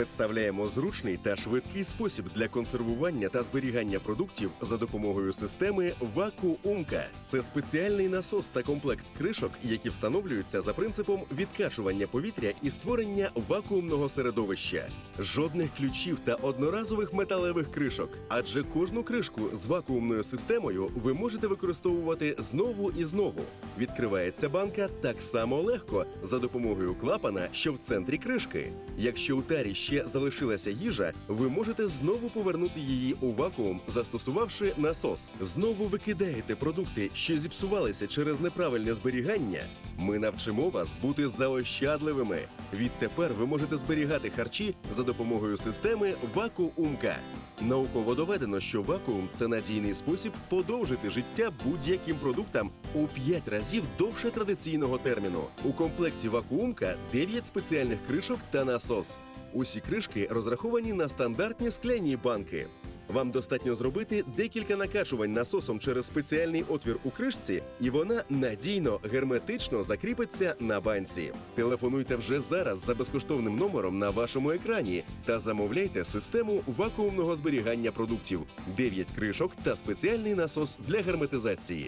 Представляємо зручний та швидкий спосіб для консервування та зберігання продуктів за допомогою системи Вакуумка. Це спеціальний насос та комплект кришок, які встановлюються за принципом відкачування повітря і створення вакуумного середовища. Жодних ключів та одноразових металевих кришок, адже кожну кришку з вакуумною системою ви можете використовувати знову і знову. Відкривається банка так само легко за допомогою клапана, що в центрі кришки. Якщо у тарі ще залишилася їжа, ви можете знову повернути її у вакуум, застосувавши насос. Знову викидаєте продукти, що зіпсувалися через неправильне зберігання. Ми навчимо вас бути заощадливими. Відтепер ви можете зберігати харчі за допомогою системи Вакуумка. Науково доведено, що вакуум це надійний спосіб подовжити життя будь-яким продуктам у 5 разів довше традиційного терміну. У комплекті вакуумка 9 спеціальних кришок та насос. Усі кришки розраховані на стандартні скляні банки. Вам достатньо зробити декілька накачувань насосом через спеціальний отвір у кришці, і вона надійно герметично закріпиться на банці. Телефонуйте вже зараз за безкоштовним номером на вашому екрані та замовляйте систему вакуумного зберігання продуктів, 9 кришок та спеціальний насос для герметизації.